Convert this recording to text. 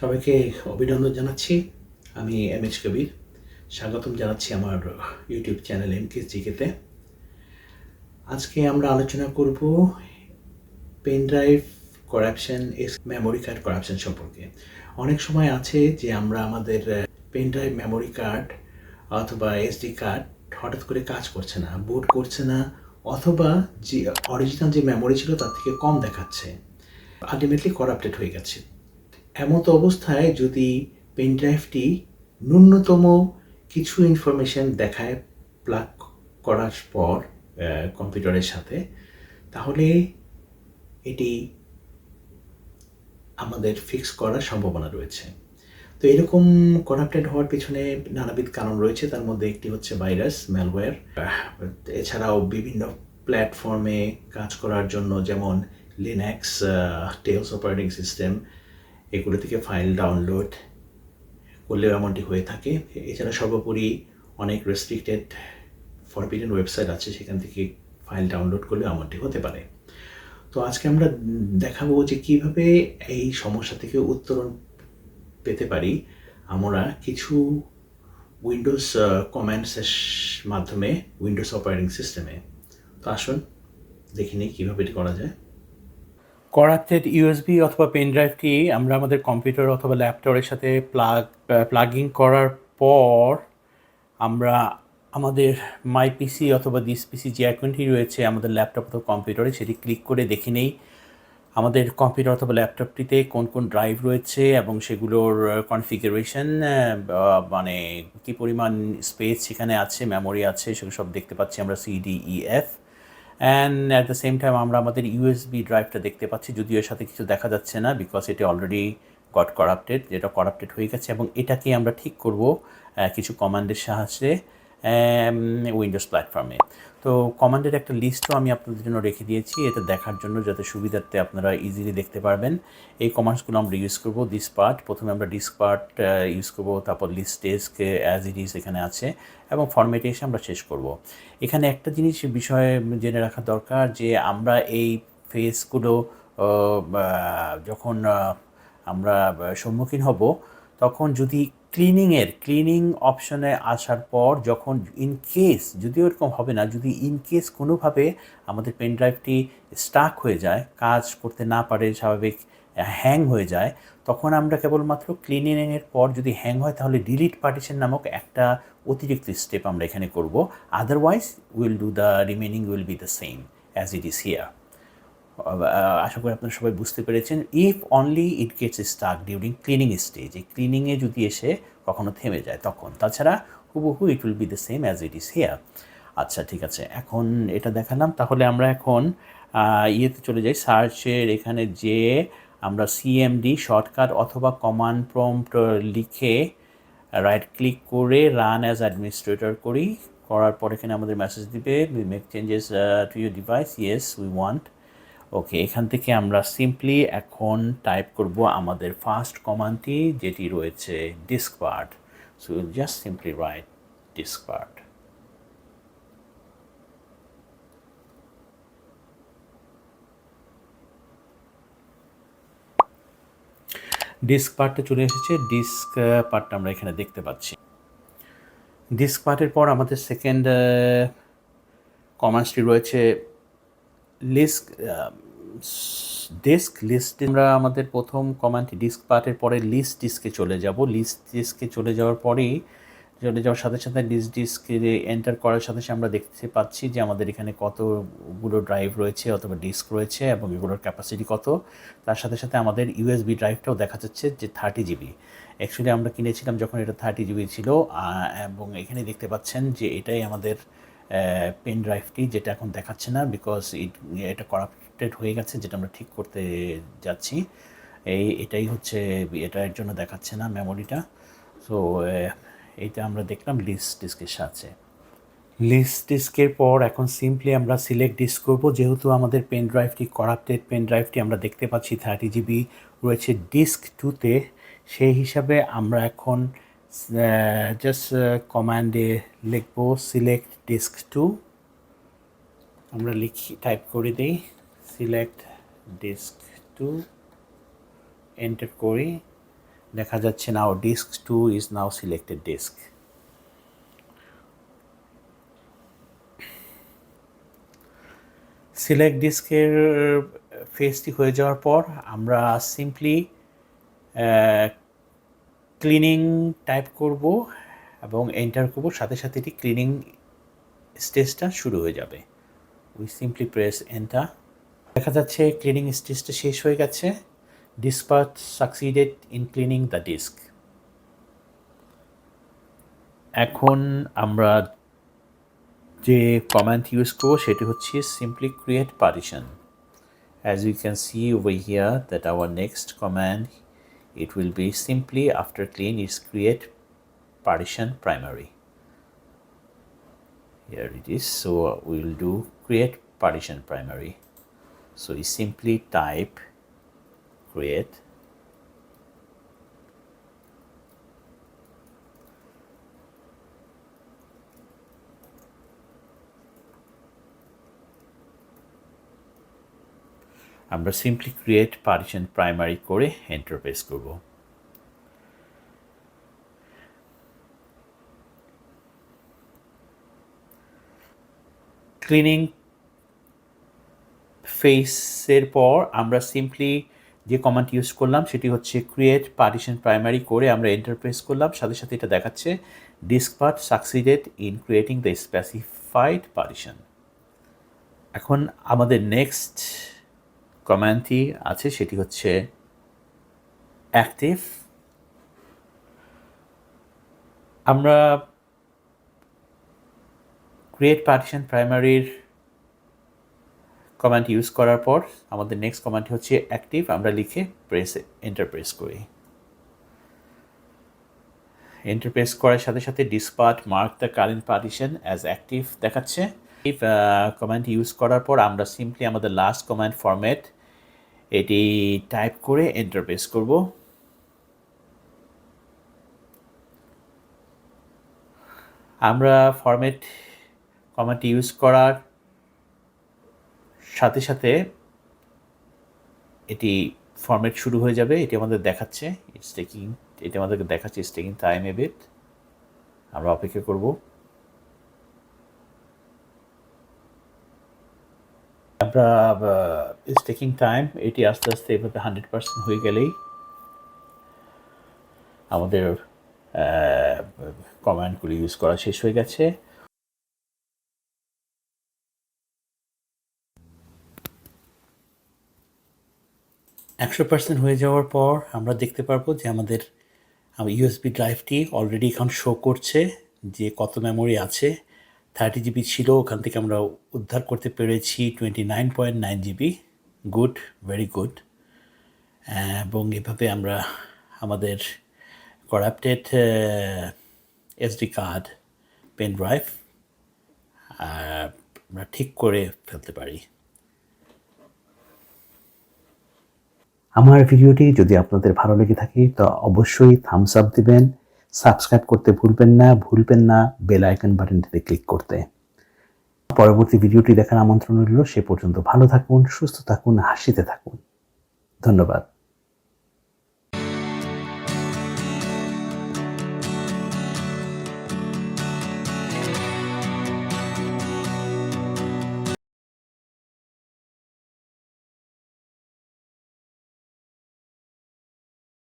সবাইকে অভিনন্দন জানাচ্ছি। আমি এম এইচ কবির। স্বাগতম জানাচ্ছি আমার ইউটিউব চ্যানেল এম কে জিকেতে আজকে আমরা আলোচনা করব pen drive corruption, S memory card corruption সম্পর্কে। অনেক সময় আছে যে আমরা আমাদের পেন ড্রাইভ মেমোরি কার্ড অথবা এসডি কার্ড হঠাৎ করে কাজ করছে না, বুট করছে না, অথবা যে অরিজিনাল যে মেমোরি ছিল তার থেকে কম দেখাচ্ছে। আলটিমেটলি করাপ্টেড হয়ে গেছে। এমত অবস্থায় যদি পেন ড্রাইভটি ন্যূনতম কিছু ইনফরমেশন দেখায় প্লাগ করার পর কম্পিউটারের সাথে, তাহলে এটি আমাদের ফিক্স করার সম্ভাবনা রয়েছে। তো এরকম করাপ্টেড হওয়ার পিছনে নানাবিধ কারণ রয়েছে। তার মধ্যে একটি হচ্ছে ভাইরাস ম্যালওয়্যার এছাড়াও বিভিন্ন প্ল্যাটফর্মে কাজ করার জন্য যেমন লিনাক্স টেলস অপারেটিং সিস্টেম এগুলো থেকে ফাইল ডাউনলোড করলেও এমনটি হয়ে থাকে। এছাড়া সর্বোপরি অনেক রেস্ট্রিক্টেড ফরবিডেন ওয়েবসাইট আছে, সেখান থেকে ফাইল ডাউনলোড করলেও এমনটি হতে পারে। তো আজকে আমরা দেখাবো যে কীভাবে এই সমস্যা থেকে উত্তরণ পেতে পারি। আমরা কিছু উইন্ডোজ কমেন্টসের মাধ্যমে উইন্ডোজ অপারেটিং সিস্টেমে তো আসুন, দেখি নিই কীভাবে এটি করা যায়। করাপ্টেড ইউএসবি অথবা পেন ড্রাইভটি আমরা আমাদের কম্পিউটার অথবা ল্যাপটপের সাথে প্লাগ প্লাগিং করার পর আমরা আমাদের মাই পিসি অথবা দিস পিসি যে অ্যাকাউন্টটি রয়েছে আমাদের ল্যাপটপ অথবা কম্পিউটারে সেটি ক্লিক করে দেখে নেই। আমাদের কম্পিউটার অথবা ল্যাপটপটিতে কোন কোন ড্রাইভ রয়েছে এবং সেগুলোর কনফিগারেশন মানে কী পরিমাণ স্পেস সেখানে আছে মেমোরি আছে, সেগুলো সব দেখতে পাচ্ছি আমরা C D E F and at the same time আমরা আমাদের ইউএসবি ড্রাইভটা দেখতে পাচ্ছি, যদিও এর সাথে কিছু দেখা যাচ্ছে না বিকজ এটি অলরেডি গট করাপ্টেড যেটা করাপ্টেড হয়ে গেছে, এবং এটাকে আমরা ঠিক করব কিছু কমান্ডের সাহায্যে। উইন্ডোজ প্ল্যাটফর্মে তো কমান্ডের একটা লিস্টও আমি আপনাদের জন্য রেখে দিয়েছি, এটা দেখার জন্য যাতে সুবিধার্থে আপনারা ইজিলি দেখতে পারবেন। এই কমান্ডসগুলো আমরা ইউজ করব দিস পার্ট প্রথমে আমরা ডিস্ক পার্ট ইউজ করব, তারপর list disk as it is এখানে আছে, এবং ফরম্যাটে এসে আমরা শেষ করব। এখানে একটা জিনিস বিষয়ে জেনে রাখা দরকার যে আমরা এই ফেসগুলো যখন আমরা সম্মুখীন হব, তখন যদি ক্লিনিংয়ের ক্লিনিং অপশনে আসার পর যখন ইন কেস যদিও এরকম হবে না, যদি ইন কেস কোনোভাবে আমাদের পেন ড্রাইভটি স্টাক হয়ে যায়, কাজ করতে না পারে, স্বাভাবিক হ্যাং হয়ে যায়, তখন আমরা কেবলমাত্র ক্লিনিংয়ের পর যদি হ্যাং হয়, তাহলে ডিলিট পার্টিশন নামক একটা অতিরিক্ত স্টেপ আমরা এখানে করব। Otherwise will do the remaining will be the same as it is here আশা করি আপনারা সবাই বুঝতে পেরেছেন। If only it gets stuck during cleaning stage এই ক্লিনিংয়ে যদি এসে কখনো থেমে যায়, তখন। তাছাড়া হুবহু it will be the same as it is here আচ্ছা ঠিক আছে। এখন এটা দেখালাম। তাহলে আমরা এখন ইয়েতে চলে যাই। সার্চের এখানে যে আমরা সিএমডি শর্টকাট অথবা কমান্ড প্রম্পট লিখে রাইট ক্লিক করে রান অ্যাজ অ্যাডমিনিস্ট্রেটর করি। করার পর এখানে আমাদের মেসেজ দিবে we make changes to your device yes we want okay এখান থেকে আমরা সিম্পলি এখন টাইপ করব আমাদের ফার্স্ট কমান্ডটি যেটি রয়েছে diskpart so will just simply write diskpart disk পার্টটা চলে এসেছে ডিস্ক পার্টটা আমরা এখানে দেখতে পাচ্ছি। ডিস্ক পার্টের পর আমাদের সেকেন্ড কমান্ডসটি রয়েছে লিস্ক ডিস্ক লিস্ট আমরা আমাদের প্রথম কমান্ডটি ডিস্ক পার্টের পরে লিস্ট ডিস্কে চলে যাব। লিস্ট ডিস্কে চলে যাওয়ার পরেই, চলে যাওয়ার সাথে সাথে লিস্ট ডিস্কে এন্টার করার সাথে সাথে আমরা দেখতে পাচ্ছি যে আমাদের এখানে কতগুলো ড্রাইভ রয়েছে অথবা ডিস্ক রয়েছে এবং এগুলোর ক্যাপাসিটি কত। তার সাথে সাথে আমাদের ইউএসবি ড্রাইভটাও দেখা যাচ্ছে যে থার্টি জিবি অ্যাকচুয়ালি আমরা কিনেছিলাম যখন এটা থার্টি জিবি ছিল এবং এখানে দেখতে পাচ্ছেন যে এটাই আমাদের পেন ড্রাইভটি যেটা এখন দেখাচ্ছে না বিকজ ইট এটা করাপ্টেড হয়ে গেছে, যেটা আমরা ঠিক করতে যাচ্ছি। এই, এটাই হচ্ছে এটার জন্য দেখাচ্ছে না মেমোরিটা সো এইটা আমরা দেখলাম লিস্ট ডিস্কের সাথে লিস্ট ডিস্কের পর এখন সিম্পলি আমরা সিলেক্ট ডিস্ক করব। যেহেতু আমাদের পেন ড্রাইভটি করাপ্টেড পেন ড্রাইভটি আমরা দেখতে পাচ্ছি থার্টি জিবি রয়েছে ডিস্ক টুতে সেই হিসাবে আমরা এখন জাস্ট কমান্ডে লিখব সিলেক্ট ডিস্ক টু আমরা লিখি টাইপ করে দিই সিলেক্ট ডিস্ক টু এন্টার করি। দেখা যাচ্ছে now disk two is now selected disk select ডিস্কের ফেসটি হয়ে যাওয়ার পর আমরা সিম্পলি ক্লিনিং টাইপ করব এবং এন্টার করব, সাথে সাথে এটি ক্লিনিং স্টেজটা শুরু হয়ে যাবে। উই সিম্পলি প্রেস এন্টার দেখা যাচ্ছে ক্লিনিং স্টেজটা শেষ হয়ে গেছে। Diskpart succeeded in cleaning the disk এখন আমরা যে কমান্ড ইউজ করব, সেটি হচ্ছে simply create partition as you can see over here that our next command it will be simply after clean is create partition primary. Here it is. So we will do create partition primary. So we simply type create আমরা simply create partition primary করে enter press করব। Cleaning ফেসের পর আমরা simply যে command use করলাম সেটি হচ্ছে ক্রিয়েট পার্টিশন প্রাইমারি করে আমরা এন্টার প্রেস করলাম। সাথে সাথে এটা দেখাচ্ছে diskpart succeeded in creating the specified partition এখন আমাদের নেক্সট কমান্ডটি আছে, সেটি হচ্ছে অ্যাক্টিভ। আমরা ক্রিয়েট পার্টিশন প্রাইমারির কমান্ড ইউজ করার পর আমাদের নেক্সট কমান্ডটি হচ্ছে অ্যাক্টিভ, আমরা লিখে প্রেস, এন্টার প্রেস করি। এন্টার প্রেস করার সাথে সাথে diskpart mark the current partition as active দেখাচ্ছে। কমান্ড ইউজ করার পর আমরা সিম্পলি আমাদের লাস্ট কমান্ড ফরম্যাট এটি টাইপ করে এন্টার প্রেস করব। আমরা ফরম্যাট কমান্ড ইউজ করার সাথে সাথে এটি ফরম্যাট শুরু হয়ে যাবে, এটি আমাদের দেখাচ্ছে ইটস টেকিং এটি আমাদেরকে দেখাচ্ছে it's taking time a bit আমরা অপেক্ষা করব। আমরা ইটস টেকিং টাইম এটি আস্তে আস্তে এভাবে হান্ড্রেড পার্সেন্ট হয়ে গেলেই আমাদের কমান্ডগুলি ইউজ করা শেষ হয়ে গেছে। একশো পার্সেন্ট হয়ে যাওয়ার পর আমরা দেখতে পারব যে আমাদের ইউএসবি ড্রাইভটি অলরেডি এখন শো করছে যে কত মেমোরি আছে। থার্টি জিবি ছিল, ওখান থেকে আমরা উদ্ধার করতে পেরেছি twenty nine point nine GB good very good এবং এভাবে আমরা আমাদের corrupted SD card pen drive আমরা ঠিক করে ফেলতে পারি। আমার ভিডিওটি যদি আপনাদের ভালো লেগে থাকে, তো অবশ্যই থামস আপ দিবেন। সাবস্ক্রাইব করতে ভুলবেন না ভুলবেন না, বেল আইকন বাটনটিতে ক্লিক করতে। পরবর্তী ভিডিওটি দেখার আমন্ত্রণ রইল, সে পর্যন্ত ভালো থাকুন, সুস্থ থাকুন, হাসিতে থাকুন। ধন্যবাদ।